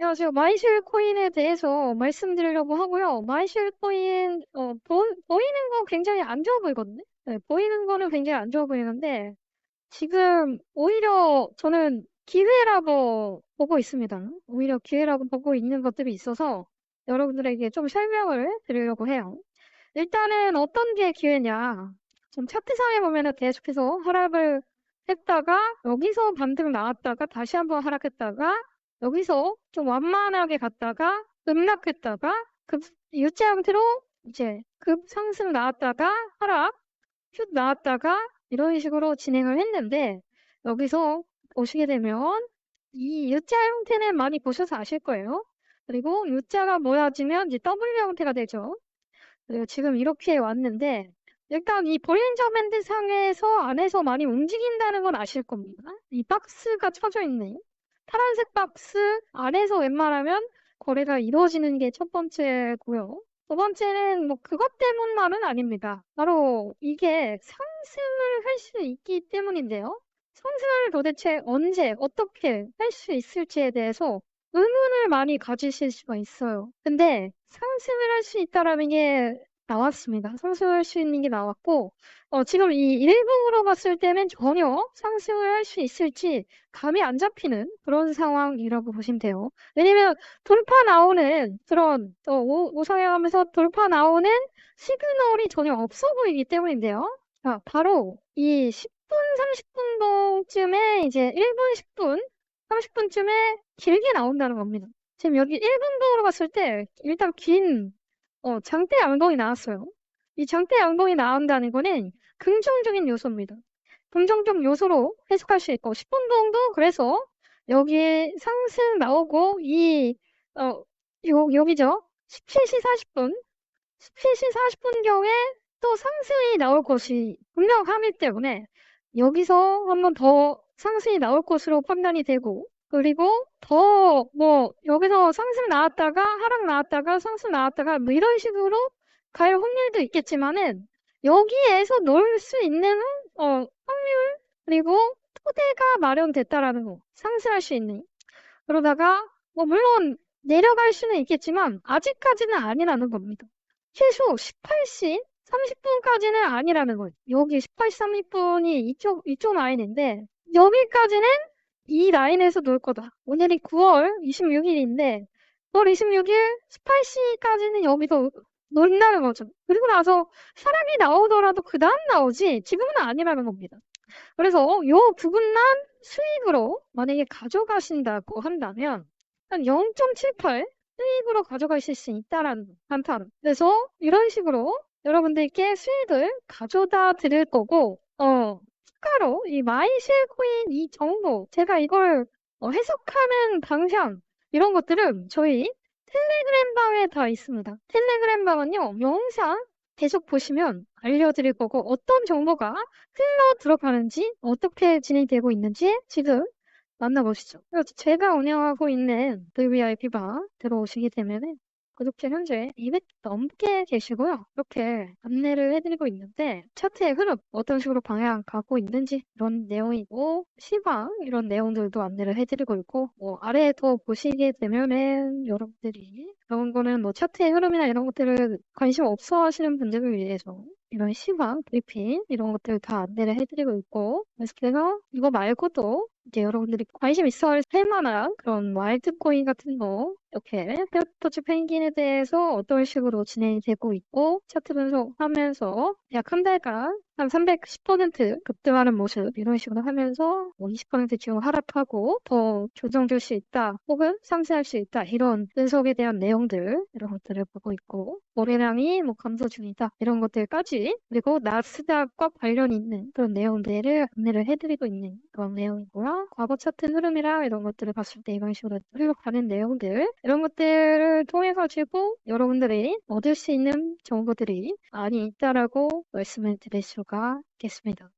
안녕하세요. 마이쉘 코인에 대해서 말씀드리려고 하고요. 마이쉘 코인, 어, 보, 보이는 거 굉장히 안 좋아 보이거든요. 네, 보이는 거는 굉장히 안 좋아 보이는데, 지금 오히려 저는 기회라고 보고 있습니다. 오히려 기회라고 보고 있는 것들이 있어서 여러분들에게 좀 설명을 드리려고 해요. 일단은 어떤 게 기회냐. 좀 차트상에 보면은 계속해서 하락을 했다가 여기서 반등 나왔다가 다시 한번 하락했다가 여기서 좀 완만하게 갔다가 급락했다가 급 유지 상태로 이제 급 상승 나왔다가 하락 슛 나왔다가 이런 식으로 진행을 했는데 여기서 보시게 되면 이 U자 형태는 많이 보셔서 아실 거예요. 그리고 U자가 모여지면 이제 W 형태가 되죠. 그리고 지금 이렇게 왔는데 일단 이 볼린저 밴드 상에서 안에서 많이 움직인다는 건 아실 겁니다. 이 박스가 쳐져 있는 파란색 박스 안에서 웬만하면 거래가 이루어지는 게 첫 번째고요. 두 번째는 뭐 그것 때문만은 아닙니다. 바로 이게 상승을 할 수 있기 때문인데요. 상승을 도대체 언제 어떻게 할 수 있을지에 대해서 의문을 많이 가지실 수가 있어요. 근데 상승을 할 수 있다라는 게 나왔습니다. 상승할 수 있는 게 나왔고, 어, 지금 이 일봉으로 봤을 때는 전혀 상승을 할 수 있을지 감이 안 잡히는 그런 상황이라고 보시면 돼요. 왜냐면 돌파 나오는 그런 어, 오- 우상향하면서 돌파 나오는 시그널이 전혀 없어 보이기 때문인데요. 자, 바로 이 10분, 30분 동쯤에 이제 1분, 10분, 30분쯤에 길게 나온다는 겁니다. 지금 여기 1분봉으로 봤을 때 일단 긴 어, 장대 양봉이 나왔어요. 이 장대 양봉이 나온다는 거는 긍정적인 요소입니다. 긍정적 요소로 해석할 수 있고 10분봉도 그래서 여기 상승 나오고 이 어, 요, 여기죠. 17시 40분 17시 40분경에 또 상승이 나올 것이 분명하기 때문에 여기서 한번 더 상승이 나올 것으로 판단이 되고 그리고 더 뭐 여기서 상승 나왔다가 하락 나왔다가 상승 나왔다가 뭐 이런 식으로 갈 확률도 있겠지만은 여기에서 놀 수 있는 어 확률 그리고 토대가 마련됐다라는 거 상승할 수 있는 그러다가 뭐 물론 내려갈 수는 있겠지만 아직까지는 아니라는 겁니다. 최소 18시 30분까지는 아니라는 거예요. 여기 18시 30분이 이쪽, 이쪽 라인인데, 여기까지는 이 라인에서 놀 거다. 오늘이 9월 26일인데, 9월 26일 18시까지는 여기서 논다는 거죠. 그리고 나서 사람이 나오더라도 그 다음 나오지, 지금은 아니라는 겁니다. 그래서 요 부분만 수익으로 만약에 가져가신다고 한다면, 한 0.78? 수익으로 가져가실 수 있다라는 판단. 그래서 이런 식으로 여러분들께 수익을 가져다 드릴 거고, 어, 추가로 이 마이쉘 코인 이 정보, 제가 이걸 어, 해석하는 방향, 이런 것들은 저희 텔레그램 방에 다 있습니다. 텔레그램 방은요, 영상 계속 보시면 알려드릴 거고, 어떤 정보가 흘러 들어가는지, 어떻게 진행되고 있는지 지금 만나보시죠. 제가 운영하고 있는 VVIP 방 들어오시게 되면은 구독자 현재 200 넘게 계시고요. 이렇게 안내를 해드리고 있는데 차트의 흐름 어떤 식으로 방향 가고 있는지 이런 내용이고 시방 이런 내용들도 안내를 해드리고 있고 뭐 아래에 더 보시게 되면은 여러분들이 그런 거는 뭐 차트의 흐름이나 이런 것들을 관심 없어 하시는 분들을 위해서 이런 시황, 브리핑 이런 것들 다 안내를 해드리고 있고 그래서 이거 말고도 이제 여러분들이 관심 있어 할 만한 그런 와일드코인 같은 거 이렇게 페어터치 펭귄에 대해서 어떤 식으로 진행이 되고 있고 차트 분석하면서 약 한 달간 한 310% 급등하는 모습 이런 식으로 하면서 뭐 20% 지금 하락하고 더 조정될 수 있다 혹은 상승할 수 있다 이런 분석에 대한 내용들 이런 것들을 보고 있고 거래량이 뭐 감소 중이다 이런 것들까지 그리고 나스닥과 관련 있는 그런 내용들을 안내를 해드리고 있는 그런 내용이고요. 과거 차트 흐름이랑 이런 것들을 봤을 때 이런 식으로 흘러가는 내용들 이런 것들을 통해 가지고 여러분들이 얻을 수 있는 정보들이 많이 있다라고 말씀을 드릴 수가 있겠습니다.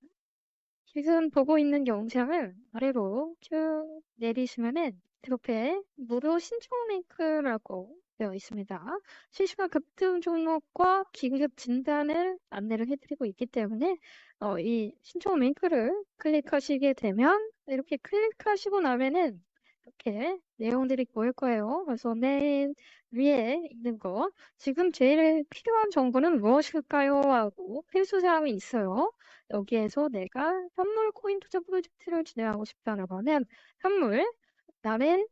지금 보고 있는 영상을 아래로 쭉 내리시면은 옆에 무료 신청 링크라고 되어 있습니다. 실시간 급등 종목과 긴급 진단을 안내를 해드리고 있기 때문에 어, 이 신청 링크를 클릭하시게 되면 이렇게 클릭하시고 나면은 이렇게 내용들이 보일 거예요. 그래서 맨 위에 있는 거, 지금 제일 필요한 정보는 무엇일까요? 하고 필수 사항이 있어요. 여기에서 내가 현물 코인 투자 프로젝트를 진행하고 싶다라고 하면 현물, 나는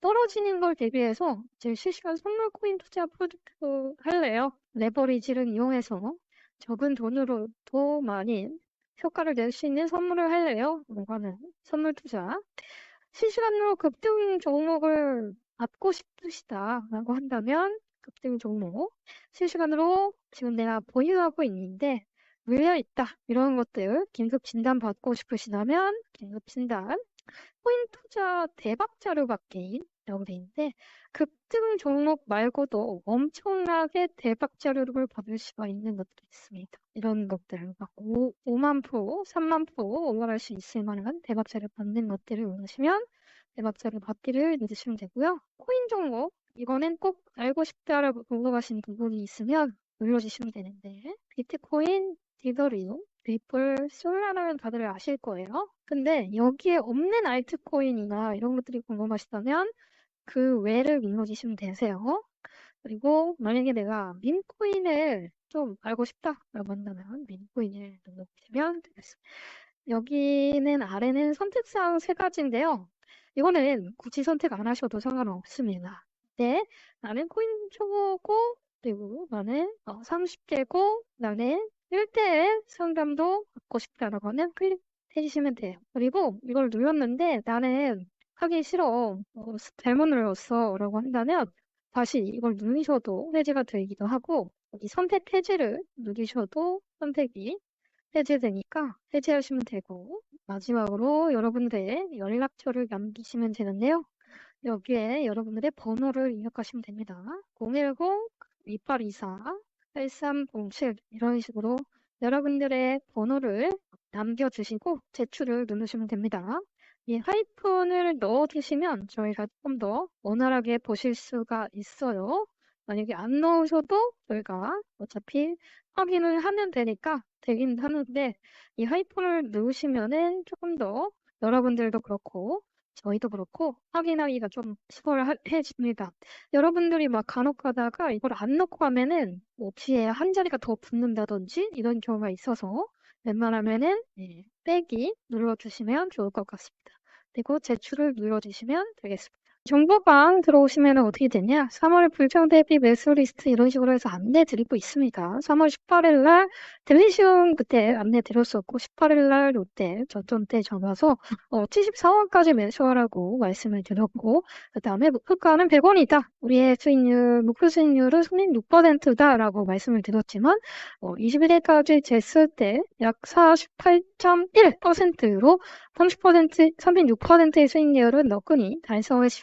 떨어지는 걸 대비해서 제 실시간 선물 코인 투자 프로젝트 할래요. 레버리지를 이용해서 적은 돈으로 더 많이 효과를 낼 수 있는 선물을 할래요. 하는 선물 투자. 실시간으로 급등 종목을 받고 싶으시다 라고 한다면 급등 종목 실시간으로 지금 내가 보유하고 있는데 물려 있다 이런 것들 긴급 진단 받고 싶으시다면 긴급 진단 코인 투자 대박 자료 받기라고 돼 있는데 급등 종목 말고도 엄청나게 대박 자료를 받을 수가 있는 것들이 있습니다. 이런 것들 막 5, 5만 프로, 3만 프로 올라갈 수 있을 만한 대박 자료 받는 것들을 원하시면 대박 자료 받기를 누르시면 되고요. 코인 종목 이거는 꼭 알고 싶다라고 궁금하신 부분이 있으면 눌러주시면 되는데 비트코인, 디더리움, 리플, 솔라라는 다들 아실 거예요. 근데 여기에 없는 알트코인이나 이런 것들이 궁금하시다면 그 외를 눌러주시면 되세요. 그리고 만약에 내가 민코인을 좀 알고 싶다라고 한다면 민코인을 눌러보시면 되겠습니다. 여기는 아래는 선택사항 세 가지인데요. 이거는 굳이 선택 안 하셔도 상관없습니다. 네, 나는 코인 초보고 그리고 나는 어, 30개고 나는 1대1 상담도 받고 싶다라고 하면 클릭해 주시면 돼요. 그리고 이걸 눌렀는데 나는 하기 싫어. 어, 잘못 눌렀어. 라고 한다면 다시 이걸 누르셔도 해제가 되기도 하고 여기 선택 해제를 누르셔도 선택이 해제되니까 해제하시면 되고 마지막으로 여러분들의 연락처를 남기시면 되는데요. 여기에 여러분들의 번호를 입력하시면 됩니다. 010-2824-8307 이런 식으로 여러분들의 번호를 남겨주시고 제출을 누르시면 됩니다. 이 하이픈을 넣어주시면 저희가 좀더 원활하게 보실 수가 있어요. 만약에 안 넣으셔도 저희가 어차피 확인을 하면 되니까 되긴 하는데 이 하이픈을 넣으시면은 조금 더 여러분들도 그렇고 저희도 그렇고 확인하기가 좀 수월해집니다. 여러분들이 막 간혹 가다가 이걸 안 넣고 가면은 뭐 없이 한 자리가 더 붙는다든지 이런 경우가 있어서 웬만하면은 네, 빼기 눌러주시면 좋을 것 같습니다. 그리고 제출을 눌러주시면 되겠습니다. 정보방 들어오시면 어떻게 되냐? 3월 불평 대비 매수 리스트 이런 식으로 해서 안내 드리고 있습니다. 3월 18일 날 델리시움 그때 안내 드렸었고 18일 날 롯데 저점 때 전화서 어, 74원까지 매수하라고 말씀을 드렸고 그 다음에 목표가는 100원이다. 우리의 수익률 목표 수익률은 36%다라고 말씀을 드렸지만 어, 21일까지 쟀을 때 약 48.1%로 30% 36%의 수익률은 너끈히 달성할 수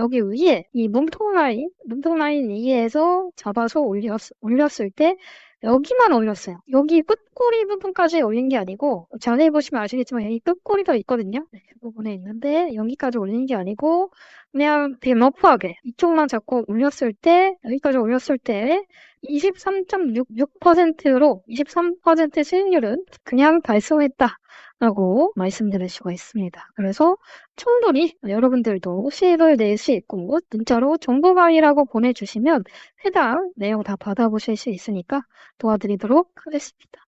여기 위에 이 몸통 라인, 몸통 라인 위에서 잡아서 올렸, 올렸을 때 여기만 올렸어요. 여기 끝꼬리 부분까지 올린 게 아니고 자세히 보시면 아시겠지만 여기 끝꼬리가 있거든요. 네, 그 부분에 있는데 여기까지 올린 게 아니고 그냥 되게 러프하게 이쪽만 잡고 올렸을 때 여기까지 올렸을 때 23.66%로 23% 수익률은 그냥 달성했다. 라고 말씀드릴 수가 있습니다. 그래서 충분히 여러분들도 수익을 낼수 있고 문자로 정보강의라고 보내주시면 해당 내용 다 받아보실 수 있으니까 도와드리도록 하겠습니다.